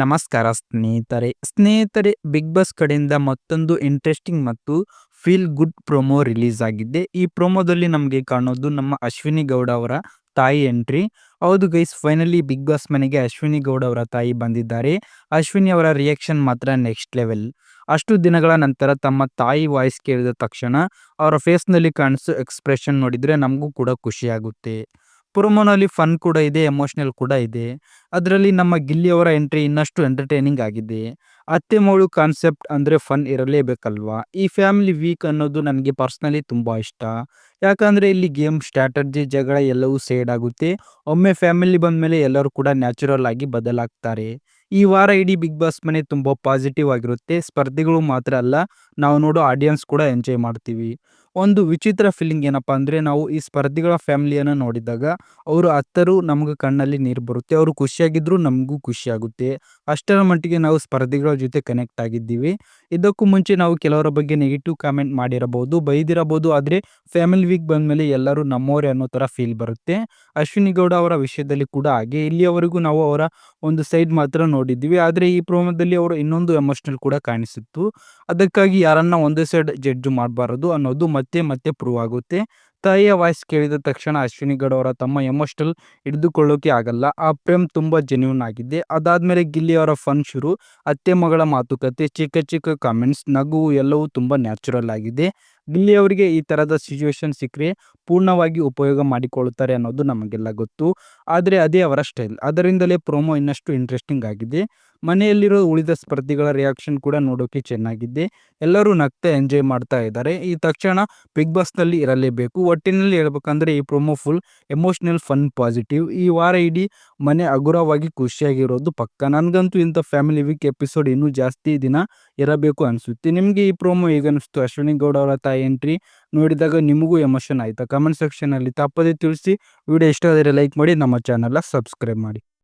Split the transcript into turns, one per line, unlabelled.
ನಮಸ್ಕಾರ ಸ್ನೇಹಿತರೆ. ಸ್ನೇಹಿತರೆ ಬಿಗ್ ಬಾಸ್ ಕಡೆಯಿಂದ ಮತ್ತೊಂದು ಇಂಟ್ರೆಸ್ಟಿಂಗ್ ಮತ್ತು ಫೀಲ್ ಗುಡ್ ಪ್ರೊಮೋ ರಿಲೀಸ್ ಆಗಿದೆ. ಈ ಪ್ರೊಮೋದಲ್ಲಿ ನಮಗೆ ಕಾಣೋದು ನಮ್ಮ ಅಶ್ವಿನಿ ಗೌಡ ಅವರ ತಾಯಿ ಎಂಟ್ರಿ ಹೌದು ಗೈಸ್ ಫೈನಲಿ ಬಿಗ್ ಬಾಸ್ ಮನೆಗೆ ಅಶ್ವಿನಿ ಗೌಡ ಅವರ ತಾಯಿ ಬಂದಿದ್ದಾರೆ. ಅಶ್ವಿನಿ ಅವರ ರಿಯಾಕ್ಷನ್ ಮಾತ್ರ ನೆಕ್ಸ್ಟ್ ಲೆವೆಲ್ ಅಷ್ಟು ದಿನಗಳ ನಂತರ ತಮ್ಮ ತಾಯಿ ವಾಯ್ಸ್ ಕೇಳಿದ ತಕ್ಷಣ ಅವರ ಫೇಸ್ನಲ್ಲಿ ಕಾಣಿಸೋ ಎಕ್ಸ್ಪ್ರೆಷನ್ ನೋಡಿದರೆ ನಮಗೂ ಕೂಡ ಖುಷಿಯಾಗುತ್ತೆ ಪ್ರೊಮೋನಲ್ಲಿ ಫನ್ ಕೂಡ ಇದೆ ಎಮೋಷನಲ್ ಕೂಡ ಇದೆ. ಅದರಲ್ಲಿ ನಮ್ಮ ಗಿಲ್ಲಿಯವರ ಎಂಟ್ರಿ ಇನ್ನಷ್ಟು ಎಂಟರ್ಟೈನಿಂಗ್ ಆಗಿದೆ. ಅತ್ತೆ ಮಗಳು ಕಾನ್ಸೆಪ್ಟ್ ಅಂದರೆ ಫನ್ ಇರಲೇಬೇಕಲ್ವಾ? ಈ ಫ್ಯಾಮಿಲಿ ವೀಕ್ ಅನ್ನೋದು ನನಗೆ ಪರ್ಸ್ನಲಿ ತುಂಬ ಇಷ್ಟ. ಯಾಕಂದರೆ ಇಲ್ಲಿ ಗೇಮ್ ಸ್ಟ್ರಾಟಜಿ ಜಗಳ ಎಲ್ಲವೂ ಸೇಡ್ ಆಗುತ್ತೆ. ಒಮ್ಮೆ ಫ್ಯಾಮಿಲಿ ಬಂದ ಮೇಲೆ ಎಲ್ಲರೂ ಕೂಡ ನ್ಯಾಚುರಲ್ ಆಗಿ ಬದಲಾಗ್ತಾರೆ. ಈ ವಾರ ಇಡೀ ಬಿಗ್ ಬಾಸ್ ಮನೆ ತುಂಬ ಪಾಸಿಟಿವ್ ಆಗಿರುತ್ತೆ. ಸ್ಪರ್ಧಿಗಳು ಮಾತ್ರ ಅಲ್ಲ, ನಾವು ನೋಡೋ ಆಡಿಯನ್ಸ್ ಕೂಡ ಎಂಜಾಯ್ ಮಾಡ್ತೀವಿ. ಒಂದು ವಿಚಿತ್ರ ಫೀಲಿಂಗ್ ಏನಪ್ಪ ಅಂದರೆ ನಾವು ಈ ಸ್ಪರ್ಧಿಗಳ ಫ್ಯಾಮಿಲಿಯನ್ನು ನೋಡಿದಾಗ ಅವರು ಹತ್ತರು ನಮಗೆ ಕಣ್ಣಲ್ಲಿ ನೀರು ಬರುತ್ತೆ, ಅವರು ಖುಷಿಯಾಗಿದ್ದರೂ ನಮಗೂ ಖುಷಿಯಾಗುತ್ತೆ ಅಷ್ಟರ ಮಟ್ಟಿಗೆ ನಾವು ಸ್ಪರ್ಧಿಗಳ ಜೊತೆ ಕನೆಕ್ಟ್ ಆಗಿದ್ದೀವಿ. ಇದಕ್ಕೂ ಮುಂಚೆ ನಾವು ಕೆಲವರ ಬಗ್ಗೆ ನೆಗೆಟಿವ್ ಕಾಮೆಂಟ್ ಮಾಡಿರಬಹುದು, ಬೈದಿರಬಹುದು, ಆದರೆ ಫ್ಯಾಮಿಲಿ ವೀಕ್ ಬಂದಮೇಲೆ ಎಲ್ಲರೂ ನಮ್ಮವರೇ ಅನ್ನೋ ಥರ ಫೀಲ್ ಬರುತ್ತೆ. ಅಶ್ವಿನಿ ಗೌಡ ಅವರ ವಿಷಯದಲ್ಲಿ ಕೂಡ ಹಾಗೆ. ಇಲ್ಲಿಯವರೆಗೂ ನಾವು ಅವರ ಒಂದು ಸೈಡ್ ಮಾತ್ರ ನೋಡಿದ್ದೀವಿ, ಆದರೆ ಈ ಪ್ರೋಮದಲ್ಲಿ ಅವರು ಇನ್ನೊಂದು ಎಮೋಷನಲ್ ಕೂಡ ಕಾಣಿಸಿತ್ತು. ಅದಕ್ಕಾಗಿ ಯಾರನ್ನ ಒಂದೇ ಸೈಡ್ ಜಡ್ಜ್ ಮಾಡಬಾರದು ಅನ್ನೋದು ಮತ್ತೆ ಮತ್ತೆ ಪ್ರೂವ್ ಆಗುತ್ತೆ. ತಾಯಿಯ ವಾಯ್ಸ್ ಕೇಳಿದ ತಕ್ಷಣ ಅಶ್ವಿನಿ ಗೌಡ ಅವರ ತಮ್ಮ ಎಮೋಷನಲ್ ಹಿಡಿದುಕೊಳ್ಳೋಕೆ ಆಗಲ್ಲ. ಆ ಪ್ರೇಮ್ ತುಂಬ ಜೆನ್ಯೂನ್ ಆಗಿದೆ ಅದಾದಮೇಲೆ ಗಿಲ್ಲಿ ಅವರ ಫನ್ ಶುರು. ಅತ್ತೆ ಮಗಳ ಮಾತುಕತೆ, ಚಿಕ್ಕ ಚಿಕ್ಕ ಕಾಮೆಂಟ್ಸ್ ನಗು ಎಲ್ಲವೂ ತುಂಬ ನ್ಯಾಚುರಲ್ ಆಗಿದೆ. ಗಿಲ್ಲಿ ಅವರಿಗೆ ಈ ತರದ ಸಿಚುವೇಶನ್ ಸಿಕ್ಕರೆ ಪೂರ್ಣವಾಗಿ ಉಪಯೋಗ ಮಾಡಿಕೊಳ್ಳುತ್ತಾರೆ ಅನ್ನೋದು ನಮಗೆಲ್ಲ ಗೊತ್ತು. ಆದರೆ ಅದೇ ಅವರ ಸ್ಟೈಲ್ ಅದರಿಂದಲೇ ಪ್ರೋಮೋ ಇನ್ನಷ್ಟು ಇಂಟ್ರೆಸ್ಟಿಂಗ್ ಆಗಿದೆ. ಮನೆಯಲ್ಲಿರೋ ಉಳಿದ ಸ್ಪರ್ಧಿಗಳ ರಿಯಾಕ್ಷನ್ ಕೂಡ ನೋಡೋಕೆ ಚೆನ್ನಾಗಿದೆ. ಎಲ್ಲರೂ ನಗ್ತಾ ಎಂಜಾಯ್ ಮಾಡ್ತಾ ಇದ್ದಾರೆ. ಈ ತಕ್ಷಣ ಬಿಗ್ ಬಾಸ್ನಲ್ಲಿ ಇರಲೇಬೇಕು. ಒಟ್ಟಿನಲ್ಲಿ ಹೇಳ್ಬೇಕಂದ್ರೆ ಈ promo full emotional fun positive ಈ ವಾರ ಇಡೀ ಮನೆ ಹಗುರವಾಗಿ ಖುಷಿಯಾಗಿರೋದು ಪಕ್ಕ. ನನಗಂತೂ ಇಂಥ ಫ್ಯಾಮಿಲಿ ವೀಕ್ ಎಪಿಸೋಡ್ ಇನ್ನೂ ಜಾಸ್ತಿ ದಿನ ಇರಬೇಕು ಅನಿಸುತ್ತೆ. ನಿಮಗೆ ಈ ಪ್ರೋಮೋ ಹೇಗೆ ಅನಿಸ್ತು ಅಶ್ವಿನಿ ಗೌಡ ಅವರ ತಾಯಿ ಎಂಟ್ರಿ ನೋಡಿದಾಗ ನಿಮಗೂ ಎಮೋಷನ್ ಆಯಿತಾ? ಕಮೆಂಟ್ ಸೆಕ್ಷನಲ್ಲಿ ತಪ್ಪದೇ ತಿಳಿಸಿ ವಿಡಿಯೋ ಇಷ್ಟ ಆದರೆ ಲೈಕ್ ಮಾಡಿ, ನಮ್ಮ ಚಾನಲ್ನ ಸಬ್ಸ್ಕ್ರೈಬ್ ಮಾಡಿ.